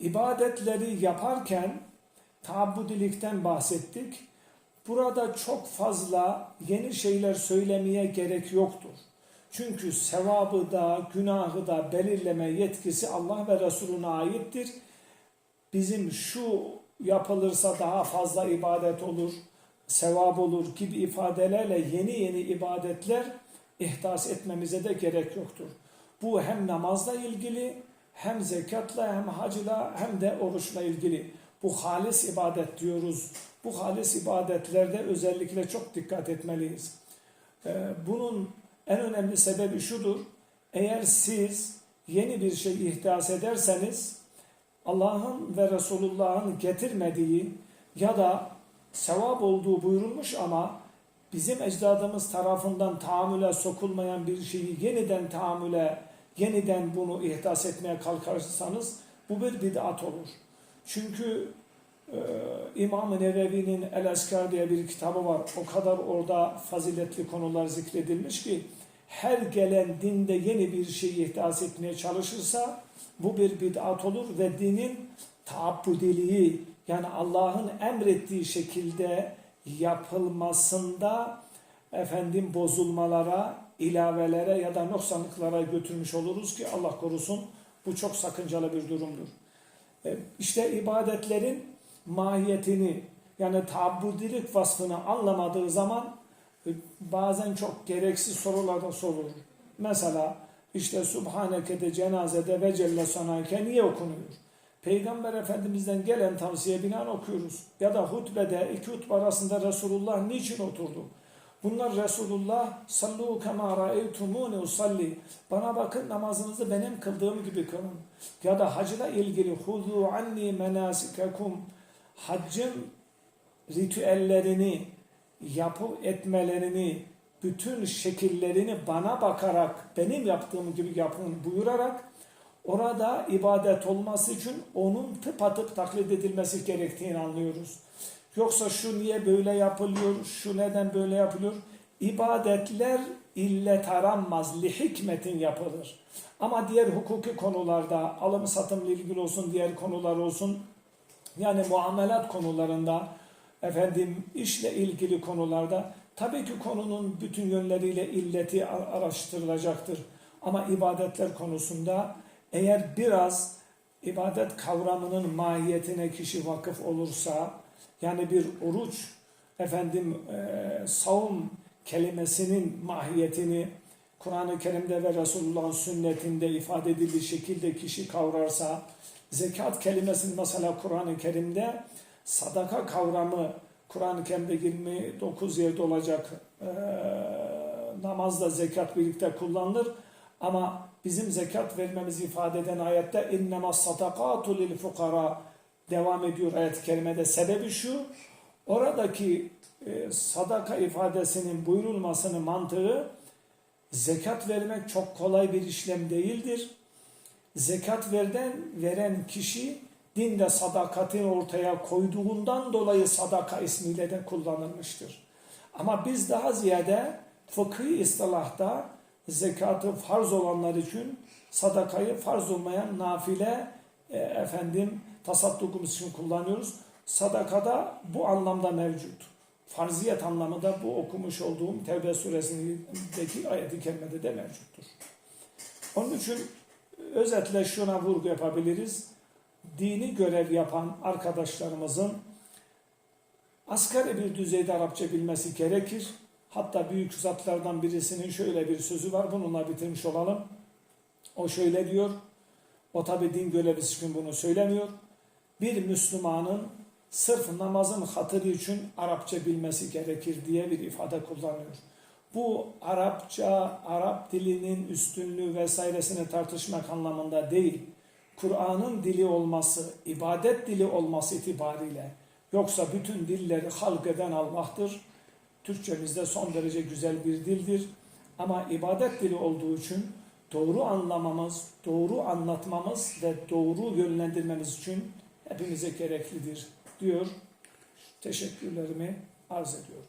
ibadetleri yaparken taabbudilikten bahsettik. Burada çok fazla yeni şeyler söylemeye gerek yoktur. Çünkü sevabı da günahı da belirleme yetkisi Allah ve Resulüne aittir. Bizim şu yapılırsa daha fazla ibadet olur, sevap olur gibi ifadelerle yeni yeni ibadetler ihdas etmemize de gerek yoktur. Bu hem namazla ilgili, hem zekatla, hem hacla, hem de oruçla ilgili. Bu halis ibadet diyoruz. Bu halis ibadetlerde özellikle çok dikkat etmeliyiz. Ee, Bunun en önemli sebebi şudur. Eğer siz yeni bir şey ihdas ederseniz Allah'ın ve Resulullah'ın getirmediği ya da sevap olduğu buyurulmuş ama bizim ecdadımız tarafından tahammüle sokulmayan bir şeyi yeniden tahammüle, yeniden bunu ihdas etmeye kalkarsanız bu bir bid'at olur. Çünkü e, İmam-ı Nevevi'nin El Eskar diye bir kitabı var. O kadar orada faziletli konular zikredilmiş ki her gelen dinde yeni bir şeyi ihdas etmeye çalışırsa bu bir bid'at olur ve dinin taabbudiliği yani Allah'ın emrettiği şekilde yapılmasında efendim bozulmalara, ilavelere ya da noksanlıklara götürmüş oluruz ki Allah korusun bu çok sakıncalı bir durumdur. E, İşte ibadetlerin mahiyetini yani taabbudilik vasfını anlamadığı zaman e, bazen çok gereksiz sorular da sorulur. Mesela işte Subhaneke'de cenazede ve Celle Sanayke niye okunuyor? Peygamber Efendimiz'den gelen tavsiye binaen okuyoruz. Ya da hutbede iki hutbe arasında Resulullah niçin oturdu? Bunlar Resulullah sallu kema ra'eytumuni usalli. Bana bakın namazınızı benim kıldığım gibi kılın. Ya da hacla ilgili huzu anni menasikekum. Haccın ritüellerini, yapı etmelerini, bütün şekillerini bana bakarak, benim yaptığım gibi yapın buyurarak orada ibadet olması için onun tıpatıp taklit edilmesi gerektiğini anlıyoruz. Yoksa şu niye böyle yapılıyor, şu neden böyle yapılıyor? İbadetler illet aranmaz, li hikmetin yapılır. Ama diğer hukuki konularda, alım satımla ilgili olsun, diğer konular olsun, yani muamelat konularında, efendim işle ilgili konularda, tabii ki konunun bütün yönleriyle illeti araştırılacaktır. Ama ibadetler konusunda eğer biraz ibadet kavramının mahiyetine kişi vakıf olursa, yani bir oruç, efendim e, savun kelimesinin mahiyetini Kur'an-ı Kerim'de ve Resulullah'ın sünnetinde ifade edildiği şekilde kişi kavrarsa, zekat kelimesini mesela Kur'an-ı Kerim'de sadaka kavramı Kur'an-ı Kerim'de 29 yerde olacak e, namazla zekat birlikte kullanılır. Ama bizim zekat vermemizi ifade eden ayette innema sadakatu lil devam ediyor ayet-i kerimede. Sebebi şu, oradaki e, sadaka ifadesinin buyurulmasının mantığı zekat vermek çok kolay bir işlem değildir. Zekat verden, veren kişi dinde sadakatini ortaya koyduğundan dolayı sadaka ismiyle de kullanılmıştır. Ama biz daha ziyade fıkhi istilahta zekatı farz olanlar için sadakayı farz olmayan nafile e, efendim tasaddukumuz için kullanıyoruz. Sadakada bu anlamda mevcut. Farziyet anlamı da bu okumuş olduğum Tevbe suresindeki ayet-i kerimede de mevcuttur. Onun için özetle şuna vurgu yapabiliriz. Dini görev yapan arkadaşlarımızın asgari bir düzeyde Arapça bilmesi gerekir. Hatta büyük zatlardan birisinin şöyle bir sözü var. Bununla bitirmiş olalım. O şöyle diyor. O tabi din görevlisi için bunu söylemiyor. Bir Müslümanın sırf namazın hatırı için Arapça bilmesi gerekir diye bir ifade kullanıyor. Bu Arapça, Arap dilinin üstünlüğü vesairesini tartışmak anlamında değil. Kur'an'ın dili olması, ibadet dili olması itibariyle yoksa bütün dilleri halk eden Allah'tır. Türkçemizde son derece güzel bir dildir. Ama ibadet dili olduğu için doğru anlamamız, doğru anlatmamız ve doğru yönlendirmemiz için hepimize gereklidir diyor. Teşekkürlerimi arz ediyorum.